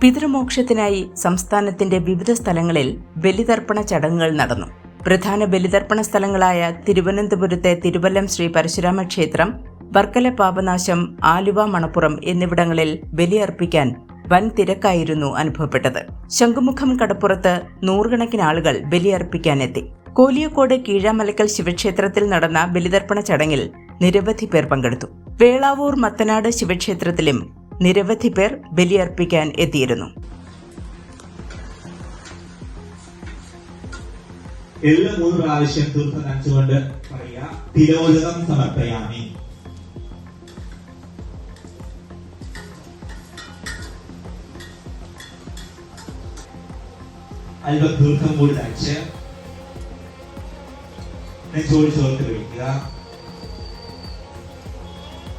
പിതൃമോക്ഷത്തിനായി സംസ്ഥാനത്തിന്റെ വിവിധ സ്ഥലങ്ങളിൽ ബലിതർപ്പണ ചടങ്ങുകൾ നടന്നു. പ്രധാന ബലിതർപ്പണ സ്ഥലങ്ങളായ തിരുവനന്തപുരത്തെ തിരുവല്ലം ശ്രീ പരശുരാമ ക്ഷേത്രം വർക്കല പാപനാശം ആലുവ മണപ്പുറം എന്നിവിടങ്ങളിൽ ബലിയർപ്പിക്കാൻ വൻ തിരക്കായിരുന്നു അനുഭവപ്പെട്ടത്. ശംഖുമുഖം കടപ്പുറത്ത് നൂറുകണക്കിന് ആളുകൾ ബലിയർപ്പിക്കാനെത്തി. കോലിയക്കോട് കീഴാമലക്കൽ ശിവക്ഷേത്രത്തിൽ നടന്ന ബലിതർപ്പണ ചടങ്ങിൽ നിരവധി പേർ പങ്കെടുത്തു. വേളാവൂർ മത്തനാട് ശിവക്ഷേത്രത്തിലും നിരവധി പേർ ബലിയർപ്പിക്കാൻ എത്തിയിരുന്നു. എല്ലാ മൂന്ന് പ്രാവശ്യം തീർത്ഥം നനച്ചുകൊണ്ട് പറയാ തിരോചകം സമർപ്പയാമി. അല്പം ദീർഘം കൂടി അയച്ച് നെഞ്ചോട് ചേർത്ത് കഴിക്കുക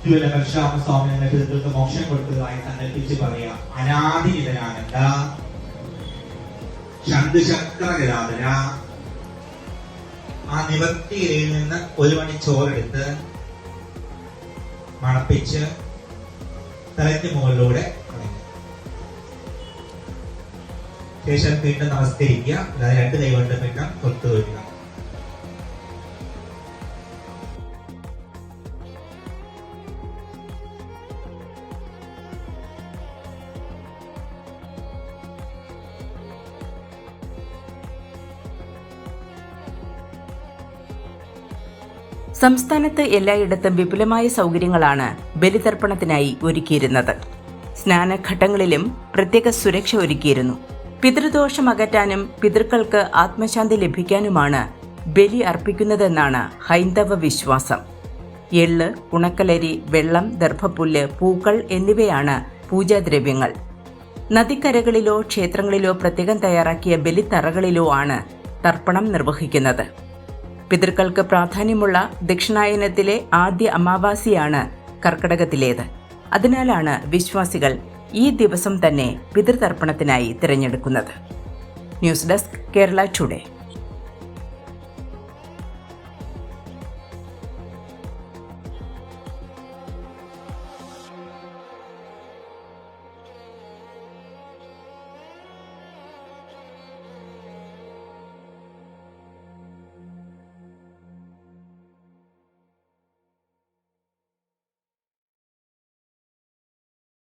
തിരുവല്ല പരശുരാമസ്വാമി എന്ന പിതൃകൾക്ക് മോക്ഷം കൊടുത്തതായി സങ്കല്പിച്ച് പറയാ ചന്ദ്രചക്രഗരാധന ആ നിവർത്തിയിൽ നിന്ന് ഒരു മണി ചോറെടുത്ത് മണപ്പിച്ച് തലയ്ക്ക് മുകളിലൂടെ ശേഷം വീണ്ടും നമസ്കരിക്കുക. അല്ലാതെ രണ്ട് കൈകൊണ്ട് വീണ്ടും തൊട്ട് വരിക സംസ്ഥാനത്ത് എല്ലായിടത്തും വിപുലമായ സൗകര്യങ്ങളാണ് ബലിതർപ്പണത്തിനായി ഒരുക്കിയിരുന്നത്. സ്നാനഘട്ടങ്ങളിലും പ്രത്യേക സുരക്ഷ ഒരുക്കിയിരുന്നു. പിതൃദോഷം അകറ്റാനും പിതൃക്കൾക്ക് ആത്മശാന്തി ലഭിക്കാനുമാണ് ബലി അർപ്പിക്കുന്നതെന്നാണ് ഹൈന്ദവ വിശ്വാസം. എള്ള് ഉണക്കലരി വെള്ളം ദർഭപ്പുല്ല് പൂക്കൾ എന്നിവയാണ് പൂജാദ്രവ്യങ്ങൾ. നദിക്കരകളിലോ ക്ഷേത്രങ്ങളിലോ പ്രത്യേകം തയ്യാറാക്കിയ ബലിത്തറകളിലോ ആണ് തർപ്പണം നിർവഹിക്കുന്നത്. പിതൃക്കൾക്ക് പ്രാധാന്യമുള്ള ദക്ഷിണായനത്തിലെ ആദ്യ അമാവാസിയാണ് കർക്കടകത്തിലേത്. അതിനാലാണ് വിശ്വാസികൾ ഈ ദിവസം തന്നെ പിതൃതർപ്പണത്തിനായി തിരഞ്ഞെടുക്കുന്നത്. News desk Kerala today.